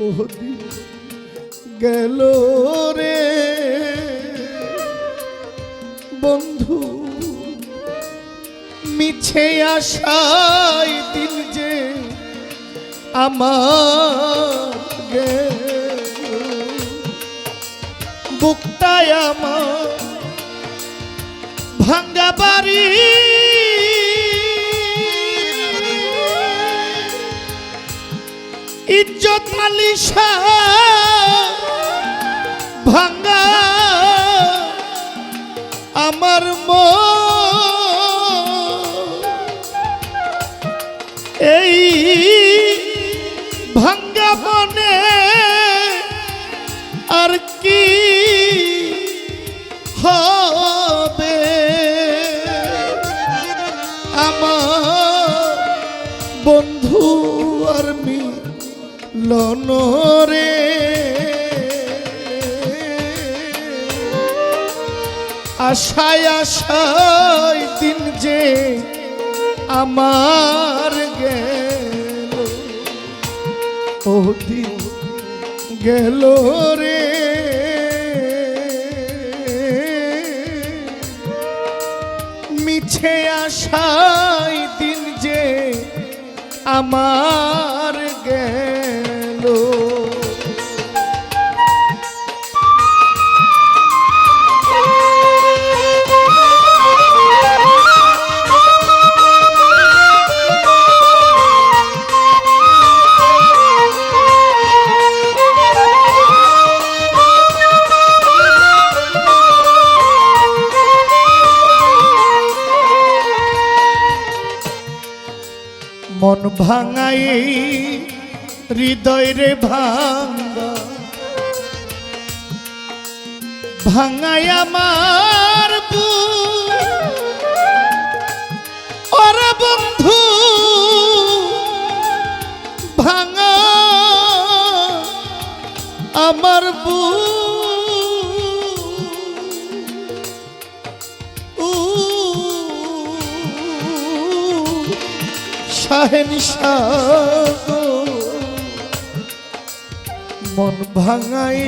ওদিন গেল রে। বন্ধু মিছে আশাই দিন যে আমার বুকটায় আমার ভাঙ্গা বাড়ি ইজ্জত আলিশা ভাঙ্গা আমার মন। এই ভাঙ্গা মনে আর কি হবে? আমার বন্ধু আর রে আশায় আশায় দিন যে আমার গেল। ও দিন গেল রে। মিছে আশায় দিন যে আমার গেল। ভাঙাই হৃদয় রে ভাঙ্গা ভাঙাই আমার বুক। ওরে বন্ধু ভাঙা আমার মন ভাঙাই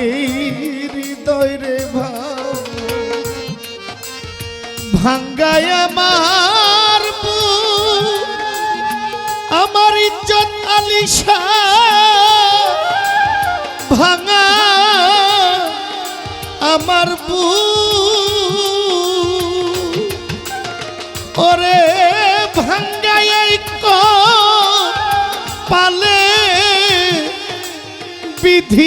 হৃদয় রে ভাঙ্গাই আমার বুক। আমার ইজ্জত আলিশা ভাঙা আমার বু ই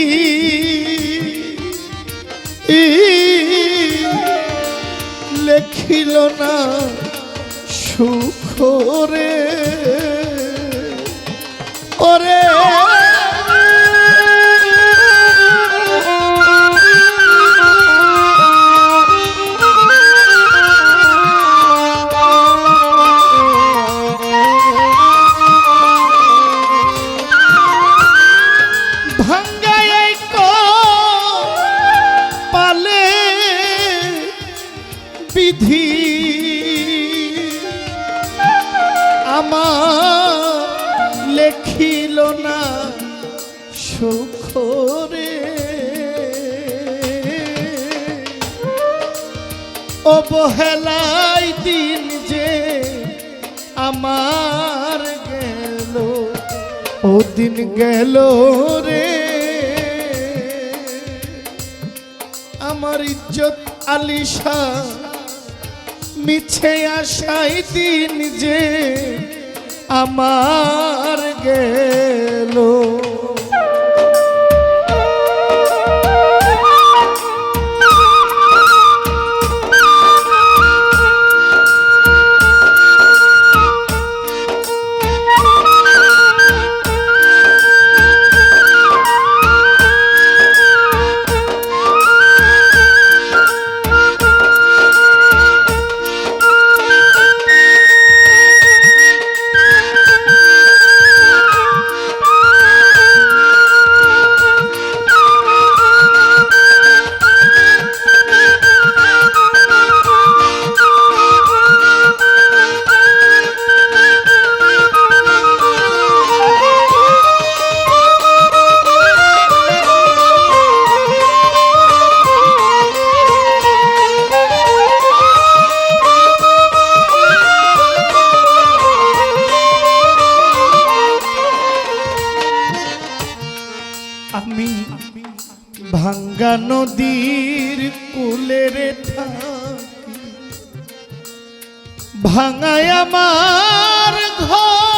লেখিল না সুখরে। ওরে আমার গেল, ও দিন গেল রে। আমার ইজ্জত আলিশা, মিছে আশাই দিন যে আমার গেল। ভাঙ্গা নদীর কুলের থাকি ভাঙায় আমার ঘর।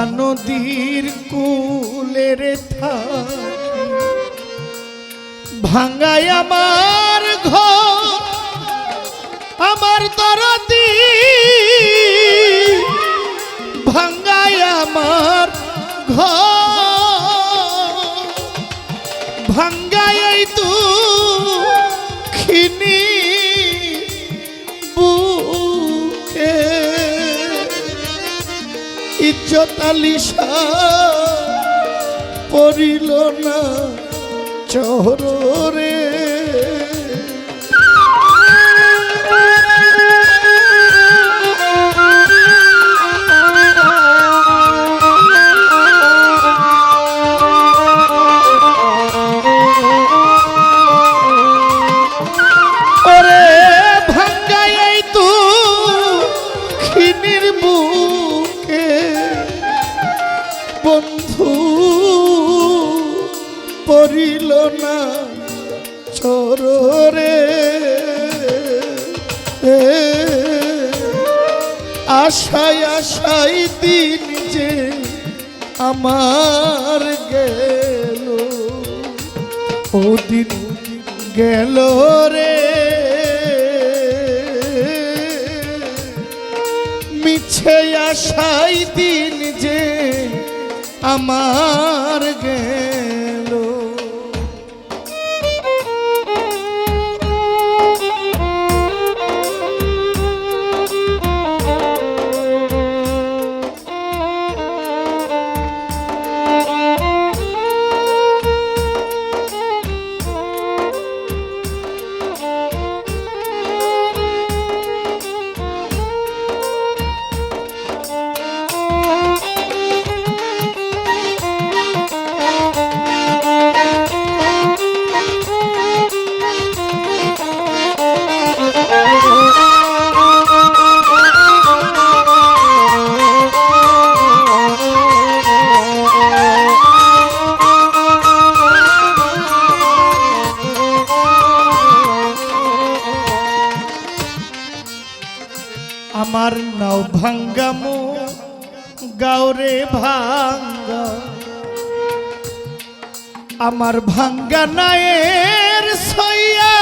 ভাঙ্গা নদীর কুলের থাকি। ভাঙ্গায় আমার ঘর আমার দরদি ভাঙ্গাই আমার ঘর ভাঙ্গায় ইজ্জত আলিশা পড়িল না চহরে আশায় আশাই দিন যে আমার গেল। ওদিন গেল রে। মিছে আশাই দিন যে আমার গেল। আমার নাও ভাঙ্গামো গাওরে ভাঙ্গা। আমার ভাঙ্গা নায়ের সইয়া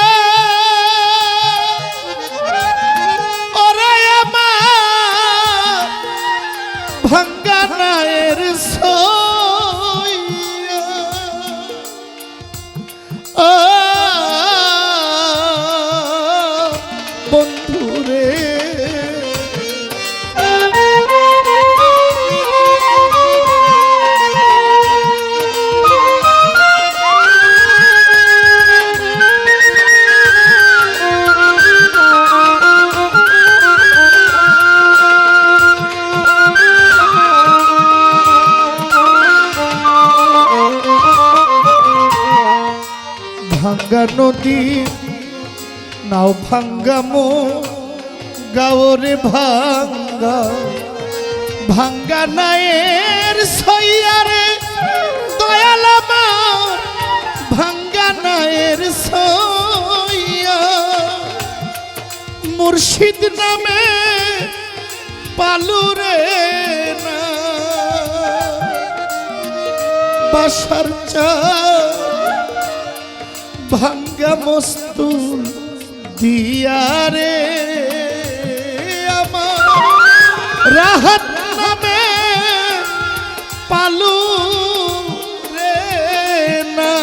ভাঙ্গা নদী, নাও ভাঙ্গামো গাওরে ভাঙ্গা। ভাঙ্গা নায়ের সইয়ারে দয়াল ভাঙ্গা নায়ের সইয়া মুর্শিদ নামে পালুরে না। বাসার চা ভাঙ্গা মস্তু দিয়ারে আমার। রাহাত নামে পালু না।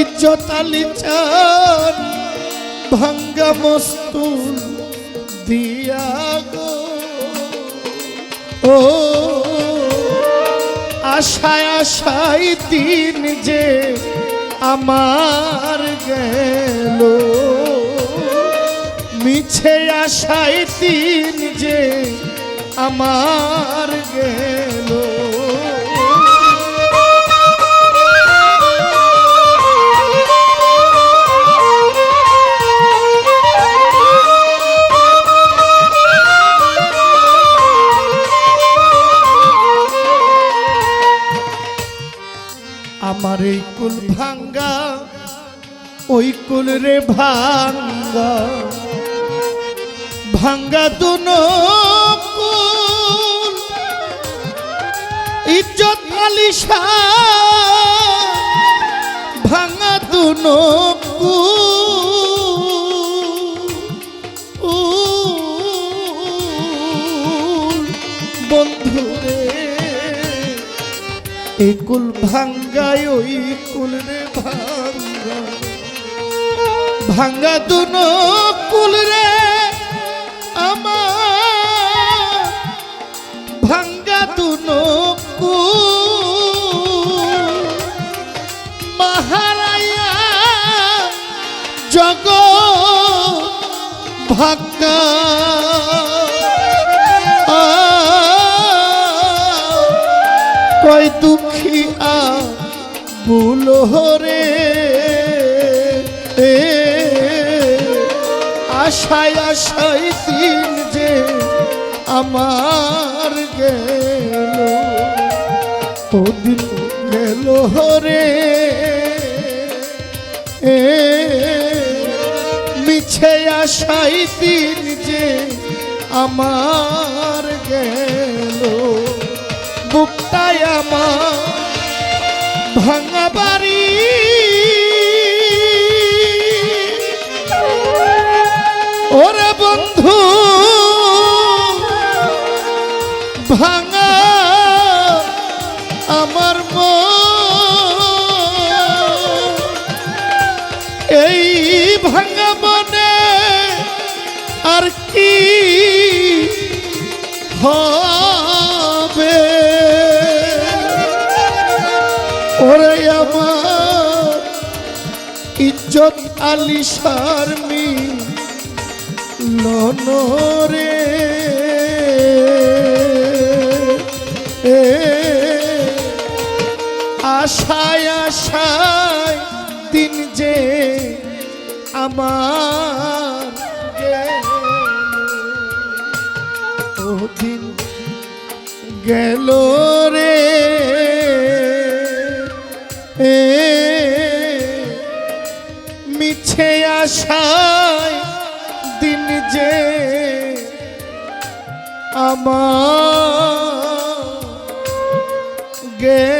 ইজ্জতালি চান ভাঙ্গা মস্তু দিয়া গো। ও আশায় আশায় দিন যে আমার গেল। মিছে আশায় দিন যে আমার গেল। কুল ভাঙ্গা ওই কুল রে ভাঙ্গা। ভাঙ্গা দুনো কুল ইজ্জত আলিশা ভাঙ্গা দুনো এই কুল ভাঙ্গায় ওই কুল রে ভাঙ্গা ভাঙ্গা দুনো কুল রে আশায় আশায় দিন যে আমার গেল। ওদিন গেল হরে। এ, মিছে আশায় দিন যে আমার গেল। বুকটায় আমার ভাঙা বাড়ি আলি শারমি লনরে এ আশায় আশায় দিন যে আমার দিন গেল রে। আশায় দিন যে আমার গে